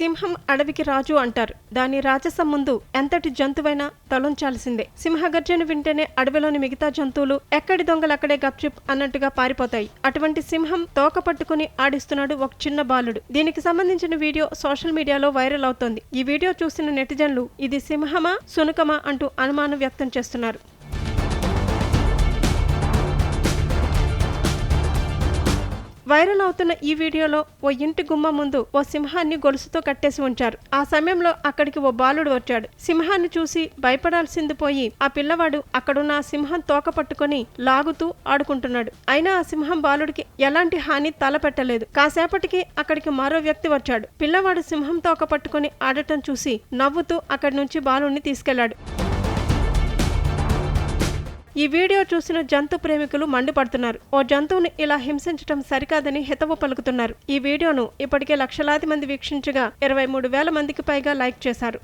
సింహం అడవికి రాజు అంటారు. దాని రాజసం ముందు ఎంతటి జంతువైనా తలొంచాల్సిందే. సింహగర్జన వింటేనే అడవిలోని మిగతా జంతువులు ఎక్కడి దొంగలక్కడే గప్చిప్ అన్నట్టుగా పారిపోతాయి. అటువంటి సింహం తోక పట్టుకుని ఆడిస్తున్నాడు ఒక చిన్న బాలుడు. దీనికి సంబంధించిన వీడియో సోషల్ మీడియాలో వైరల్ అవుతోంది. ఈ వీడియో చూసిన నెటిజన్లు ఇది సింహమా సునకమా అంటూ అనుమానం వ్యక్తం చేస్తున్నారు. వైరల్ అవుతున్న ఈ వీడియోలో ఓ ఇంటి గుమ్మ ముందు ఓ సింహాన్ని గొలుసుతో కట్టేసి ఉంచారు. ఆ సమయంలో అక్కడికి ఓ బాలుడు వచ్చాడు. సింహాన్ని చూసి భయపడాల్సింది పోయి ఆ పిల్లవాడు అక్కడున్న ఆ సింహం తోక పట్టుకొని లాగుతూ ఆడుకుంటున్నాడు. అయినా ఆ సింహం బాలుడికి ఎలాంటి హాని తలపెట్టలేదు. కాసేపటికి అక్కడికి మరో వ్యక్తి వచ్చాడు. పిల్లవాడు సింహం తోక పట్టుకొని ఆడటం చూసి నవ్వుతూ అక్కడి నుంచి బాలుడిని తీసుకెళ్ళాడు ఈ వీడియో చూసిన జంతు ప్రేమికులు మండిపడుతున్నారు. ఓ జంతువును ఇలా హింసించడం సరికాదని హితవు పలుకుతున్నారు. ఈ వీడియోను ఇప్పటికే లక్షలాది మంది వీక్షించగా ఇరవై మూడు వేల మందికి పైగా లైక్ చేశారు.